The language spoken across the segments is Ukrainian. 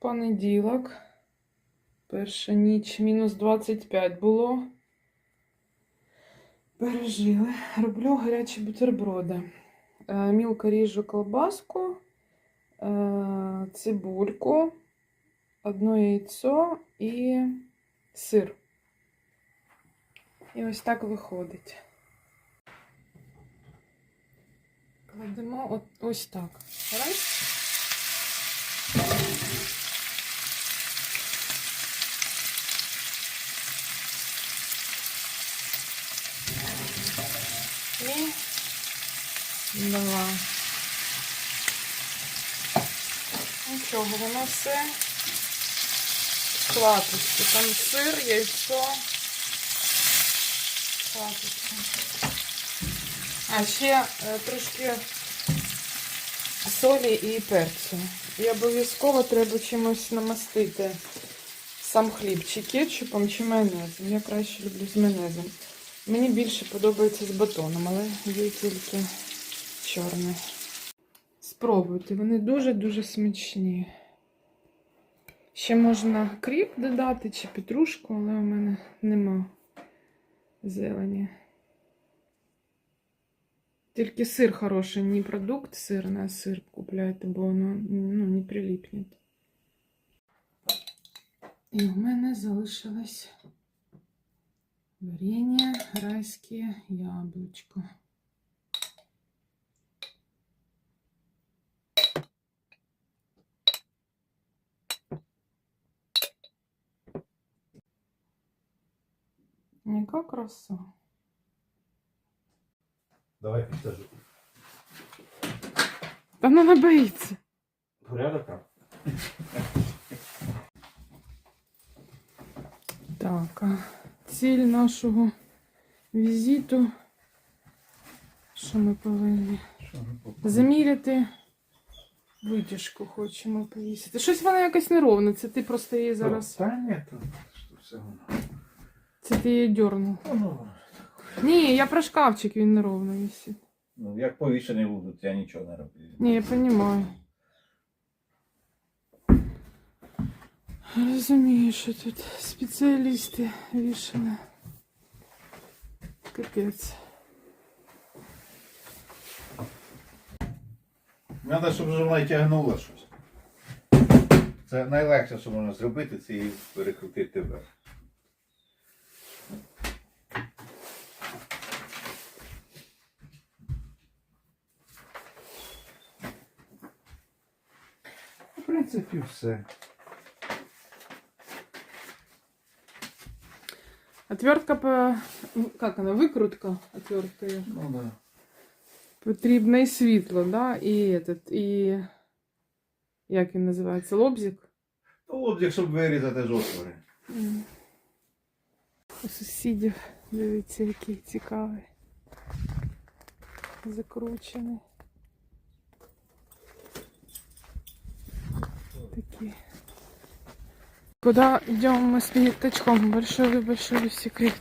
Понеділок. Перша ніч мінус 25 було. Пережили. Роблю гарячі бутерброди. Е, Мілко ріжу колбаску, е, цибульку, одне яйцо і сир. І ось так виходить. Кладемо ось так. Раз. І два. Нічого, воно все схватиться. Там сир, яйцо. Схватиться. А ще е, трошки солі і перцю. І обов'язково треба чимось намастити сам хліб, чи кетчупом, чи майонезом. Я краще люблю з майонезом. Мені більше подобається з батоном, але є тільки чорний. Спробуйте, вони дуже-дуже смачні. Ще можна кріп додати чи петрушку, але у мене нема зелені. Тільки сир хороший, не продукт сирний, а сир купляйте, бо воно ну, не прилипне. І в мене залишилось варенье, райське яблучко. Яка краса. Давай підтажу. Та вона боїться. Порядок там? Так, а ціль нашого візиту. Що ми повинні? Що ми попали? Заміряти витяжку хочемо повісити. Щось вона якось неровна. Це ти просто її зараз. Та ні, то що все воно. Це ти її дьорнув. Ні, я про шкафчик він неровно висить. Ну, як повішений будуть, я нічого не роблю. Ні, я розумію. Розумію, що тут спеціалісти вішали. Капець. Треба, щоб вона тягнула щось. Це найлегше, що можна зробити, це її перекрутити вверх. В принципі, все. Отвертка по... Как она? Викрутка отверткою. Ну да. Потрібно і світло, да? І этот, і... Як він називається? Лобзик? Ну, лобзик, щоб вирізати ж отвори. М. У сусідів, дивіться, який цікавий. Закручений. Такі. Куда идем мы с пятачком? Большой-большой секрет.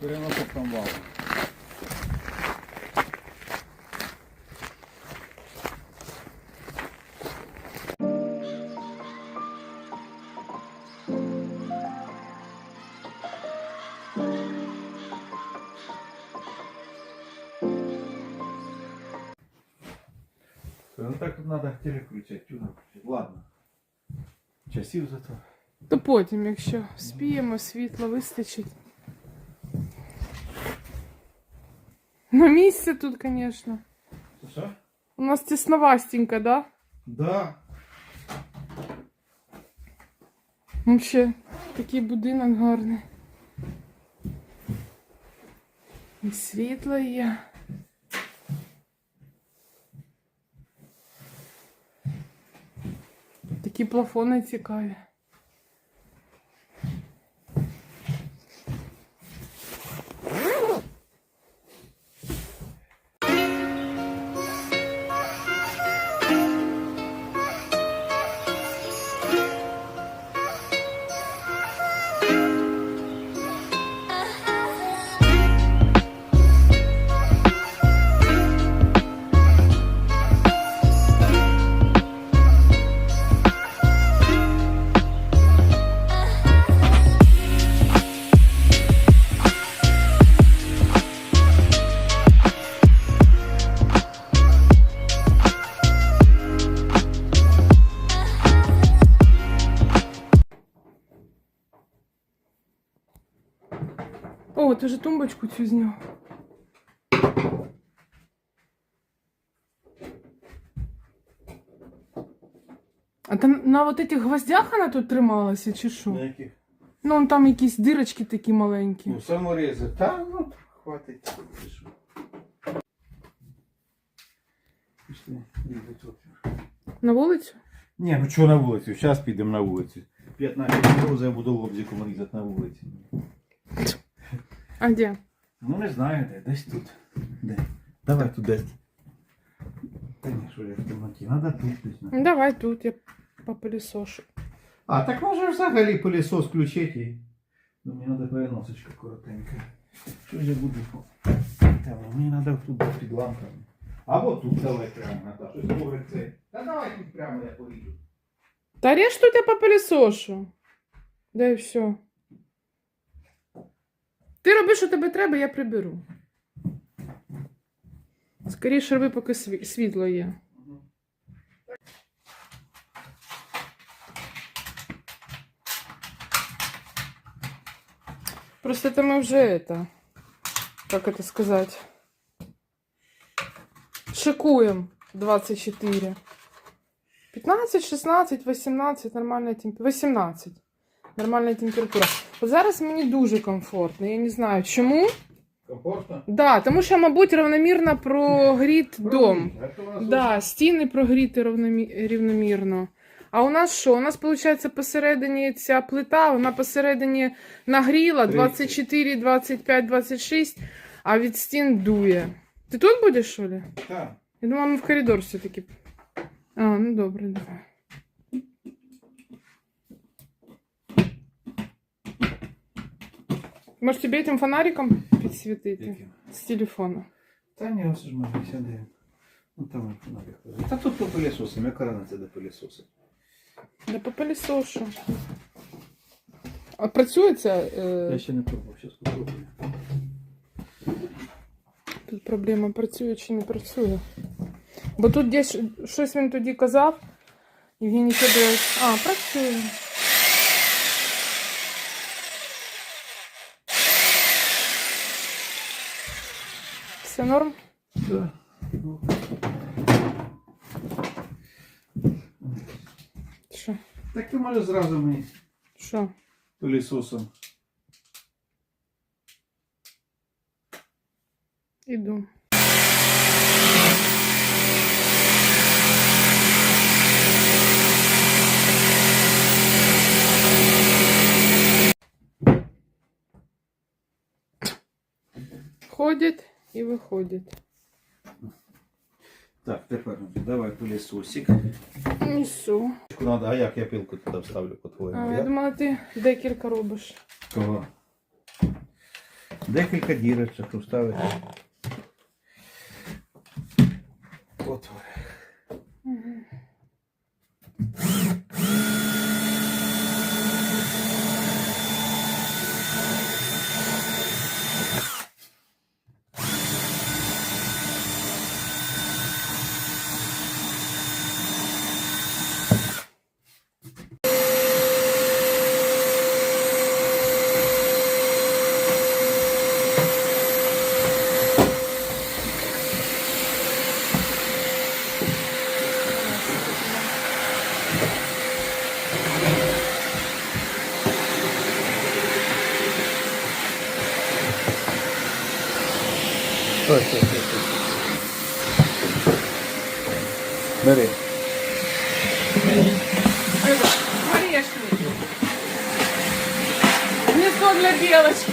Переносок там вал. Тюна. Ладно. Часів зато. То потім, якщо спіємо, світло вистачить. На місце тут, звісно. Що? У нас тесновастенько, да? Да. Вообще, такий будинок гарний. І світло є. Такі плафони цікаві. Тумбочку цю зняв. А там на вот этих гвоздях вона тут трималася, чи що? яких? Ну, там якісь дирочки такі маленькі. Ну, саморези. Та, ну, хватить. Пішли. На вулицю? Ні, ну чого на вулицю? Зараз підемо на вулицю. 15 морозів я буду лобзиком різати на вулиці. А де? Ну не знаю де, десь тут. Де? Давай туди. Та ні, що я в темноті. Надо тут десь. Ну, Давай тут я попилісошу. А, так може взагалі пилісос включити. і- Ну, мені треба переносочка коротенька. Що ж я буду? Та, мені треба тут під лампами. Або тут давай прямо, Наташа. Щось добре це. Та давай тут прямо я поїду. Та ріж тут я попилісошу. Да і все. Ти роби, що тобі треба, я приберу. Скоріше роби, поки сві- світло є. Просто это мы уже это, как это сказать, шикуем 24. 15, 16, 18, нормальна температура. 18. Нормальна температура. От зараз мені дуже комфортно. Я не знаю чому. Комфортно? Да, тому що, мабуть, равномірно прогріт дом. Да, стіни прогріти рівномірно. А у нас що? У нас, виходить, посередині ця плита, вона посередині нагріла 24, 25, 26, а від стін дує. Ти тут будеш, що ли? Так. Я думала, ми в коридор все-таки. А, ну добре, давай. Може тебе этим фонариком підсвітити? Яким? З телефона. Та ні, ось ж може сяде. Ну там фонарик. Та тут по пилісосам, яка разниця до пилісоси? Да по пилісошу. А працює ця? Я Е... ще не пробував, зараз попробую. Тут проблема працює чи не працює. Бо тут десь щось він тоді казав. Євгеній Федорович. А, працює. Все норм? Да. Ну, Що? Так ти може зразу мені Що? пилісосом. Іду. Ходять І виходять. Так, тепер давай пилісосик. Несу. Надо, а як я пилку туди вставлю по-твоєму? А, я думала, ти декілька робиш. Кого? Декілька дірочок вставити. От. Стой, Орешник. Гнездо для белочки.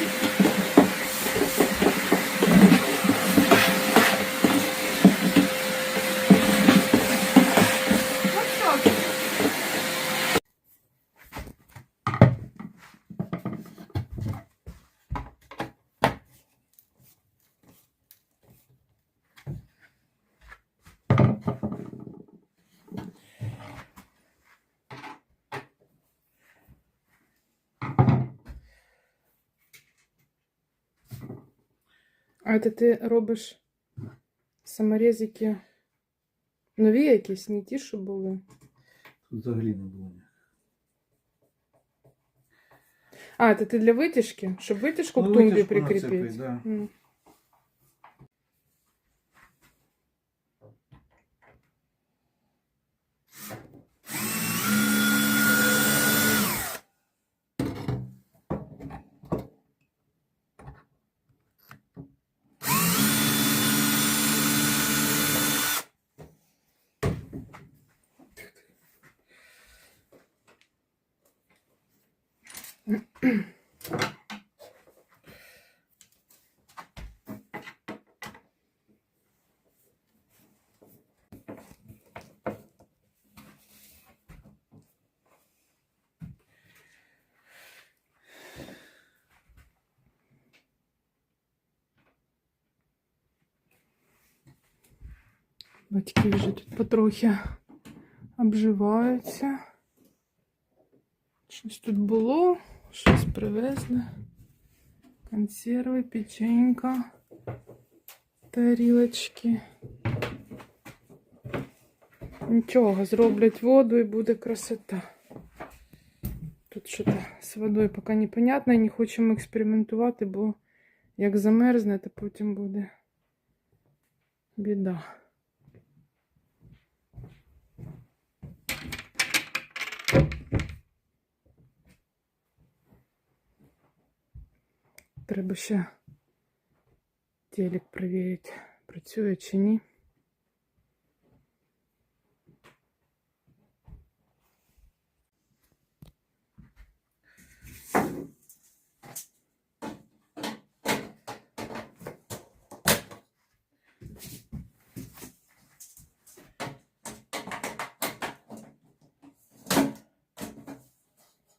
Вот так. А це ти робиш саморезики нові якісь, не ті, що були. Тут взагалі не було. А, це ти для витяжки? Щоб витяжку Ну, к тумбі витяжку прикріпити? да. Батьки вже тут потрохи обживаються. Щось тут було, щось привезли. Консерви, печенька, тарілочки. Нічого, зроблять воду і буде красота. Тут щось з водою поки непонятно не хочемо експериментувати, бо як замерзне, то потім буде біда. Треба ще телек перевірити, працює чи ні.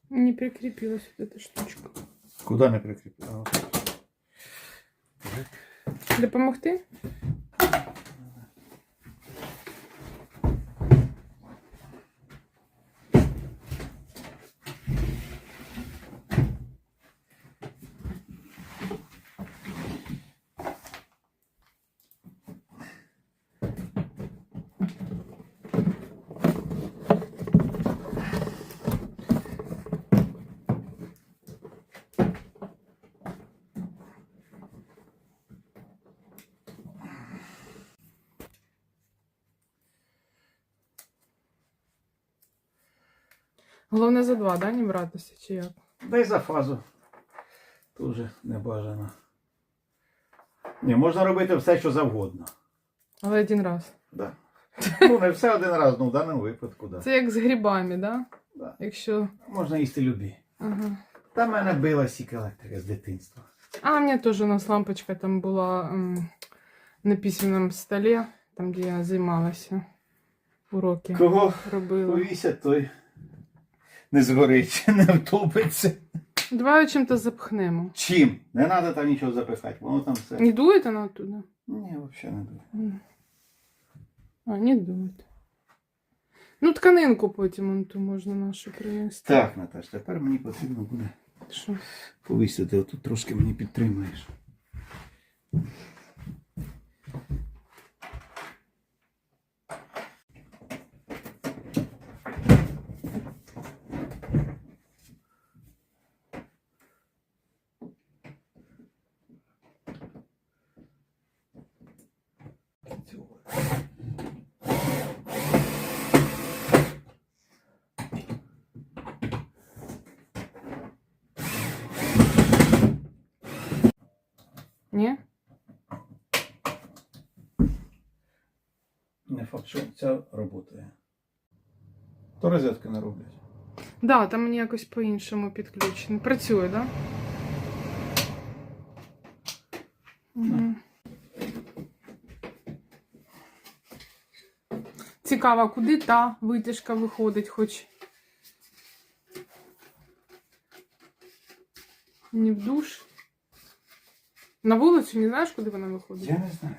Не прикрепилась вот эта штучка. Куди не прикріплю? Допомогти? Головне за два, да, не братися, чи як? Дай за фазу. Дуже небажано. Ні, можна робити все, що завгодно. Але один раз. Да. Ну, не все один раз, ну в даному випадку, да. Це як з грибами, да? Да. Якщо. Можна їсти любі. Ага. Та мене била сік електрика з дитинства. А, у меня тоже у нас лампочка там была м, на письменном столе, там, где я займалась. Уроки Кого робила. повісять, той не згорить, не втопиться. Давай чим-то запхнемо. Чим? Не треба там нічого запихати, воно там все. Не дует она оттуда? Ні, взагалі не. М. А, не дует. Ну, тканинку потім он ту можна нашу принести. Так, Наташ, тепер мені потрібно буде Що? повісити. Отут трошки мені підтримаєш. Ні? Не факт, що це працює. То розетки не роблять. Да, там мені якось по-іншому підключено. Працює, да? Угу. Цікаво, куди та витяжка виходить, хоч. Не в душ. На вулицю не знаєш, куди вона виходить? Я не знаю.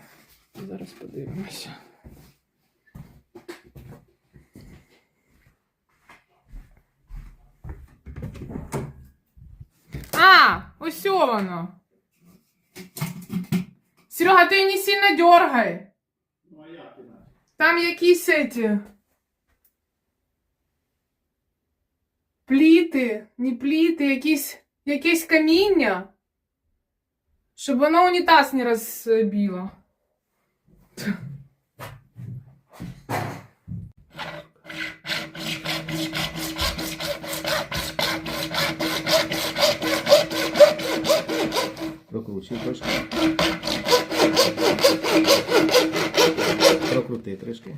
Зараз подивимося. А, ось воно. Серега, ти не сильно дергай. Ну а як інакше? Там якісь эти... Пліти, не пліти, якісь якесь каміння, щоб воно унітаз не розбило. Прокручуй трошки. Прокрути трішки.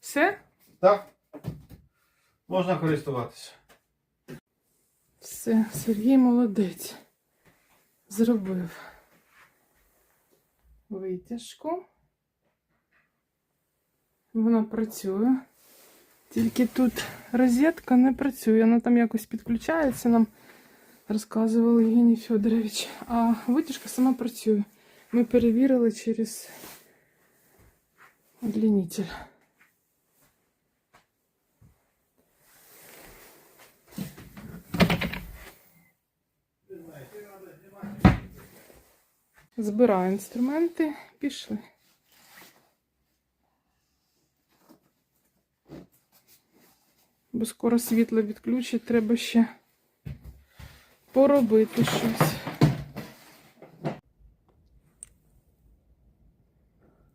Все? Так. Можна користуватися. Все, Сергій молодець. Зробив витяжку. Вона працює. Тільки тут розетка не працює. Вона там якось підключається, нам розказував Євгеній Федорович. А витяжка сама працює. Ми перевірили через удлінитель. Збираю інструменти, пішли. Бо скоро світло відключить, треба ще поробити щось.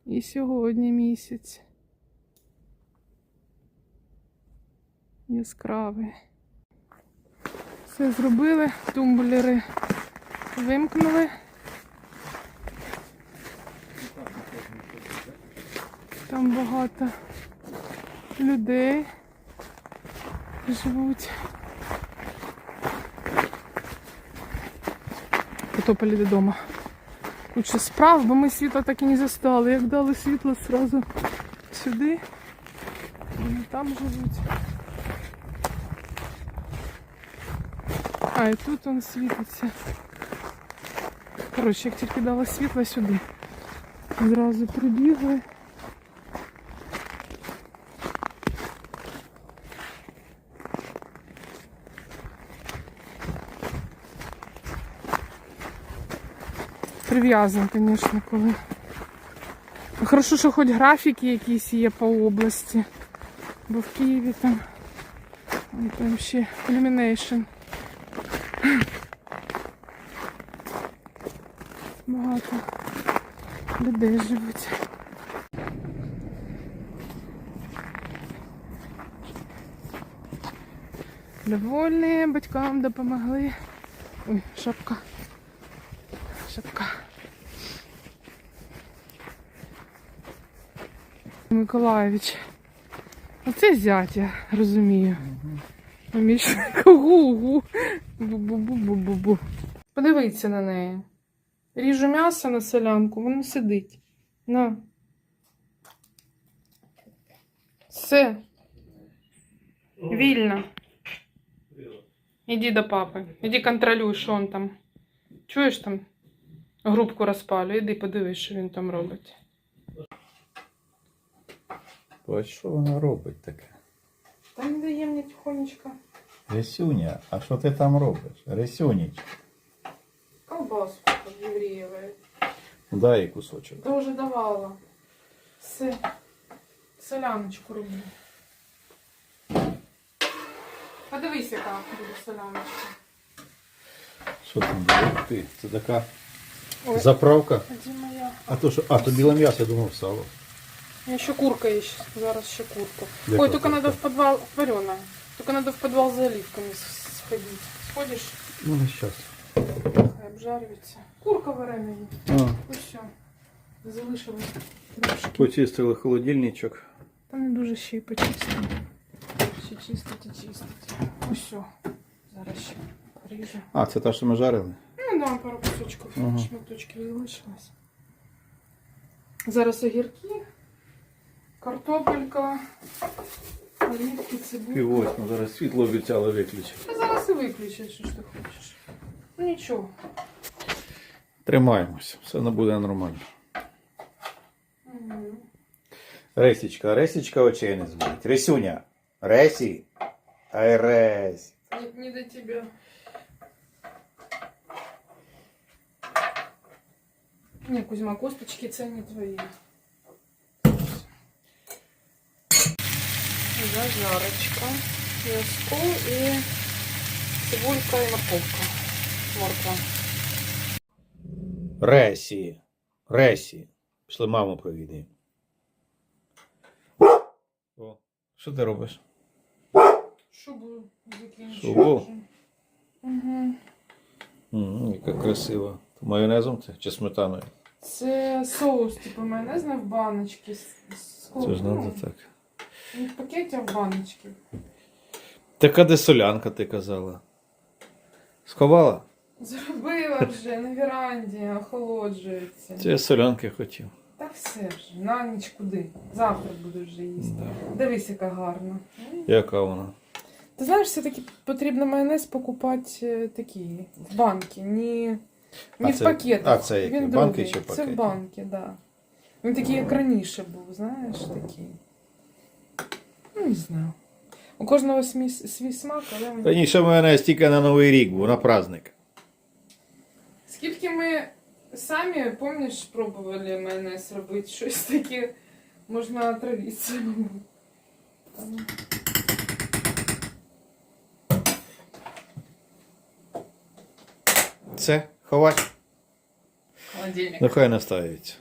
І сьогодні місяць. Яскравий. Все зробили, тумблери вимкнули. Там багато людей живуть. Потопали додому. Куча справ, бо ми світло так і не застали. Як дали світло сразу сюди. Вони там живуть. А, і тут он світиться. Коротше, як тільки дала світло сюди. Зразу прибігли. Прив'язан, звісно, коли. Хорошо, що хоч графіки якісь є по області. Бо в Києві там, там ще Illumination. Багато людей живуть. Довольні, батькам допомогли. Ой. Шапка. Миколаєвич. Оце зять, я розумію. Помічник. Гу-гу. Бу-бу-бу-бу-бу. Подивіться на неї. Ріжу м'ясо на солянку, воно сидить. На. Все. Вільно. Іди до папи. Іди контролюй, що він там. Чуєш там? Грубку розпалює, іди подивись, що він там робить. То що вона робить таке? Та не дає мені тихонечко. Рисюня, а що ти там робиш? Рисюніч, Колбаску євреєвої. дай їй кусочок. Та вже давала. Все. Соляночку роблю. Подивись, яка буде соляночка. Що там буде? Ух Ти, це така Ой. заправка. А де моя? А то що, а то біле м'ясо, я думав, сало. Я еще курка есть. Зараз ще курку. Яка Ой, только курка? надо в подвал, вареная. Только надо в подвал за оливками сходить. Сходишь, Ну, на щас. хай обжарюється. Курка варена є. А, Ось все. Залишилось почистили холодильничок. Та не дуже ще й почистити. Ще чистить і чистить. Ось все. Зараз ще поріжу. А, це та, що ми жарили? Ну да, пару кусочків, Ага. шматочків залишилось. Зараз огірки, картопелька, оливки, цибулька. Пів восьму, зараз світло обіцяли виключити. Та зараз і виключиш, що ж ти хочеш. Ну нічого. Тримаємося, все не буде нормально. Мгм. Ресічка, Ресічка очей не зводить. Ресюня, Ресі, ай Ресі. Не, не до тебя. Не, Кузьма, косточки це не твої. Зажарочка. М'язко і цибулька і морковка. Морква. Ресі. Ресі. Пішли маму провідаємо. О, що ти робиш? Шубу закінчую. Шубу? вже. Угу. Яка красива. Майонезом це чи сметаною? Це соус, типу майонезний в баночці. Це ж треба так. Не в пакеті, а в баночці. Така де солянка, ти казала. Сховала? Зробила вже на віранді, охолоджується. Це я солянки хотів. Та все вже, на ніч куди? Завтра буду вже їсти. Дивись, яка гарна. Яка вона? Ти знаєш, все-таки потрібно майонез покупати е, такі в банки, не, не А в це- пакетах. а це які, Він банки другий. чи Це пакети? в банки, так. Да. Він такий, як раніше був, знаєш, такий. Ну, не знаю. У кожного свій, свій смак, але він- Раніше майонез тільки на Новий рік був, на праздник. скільки ми самі, пам'ятаєш, пробували майонез робити, щось таке можна отравитися. Це ховать. Холодильник. Нехай не ставиться.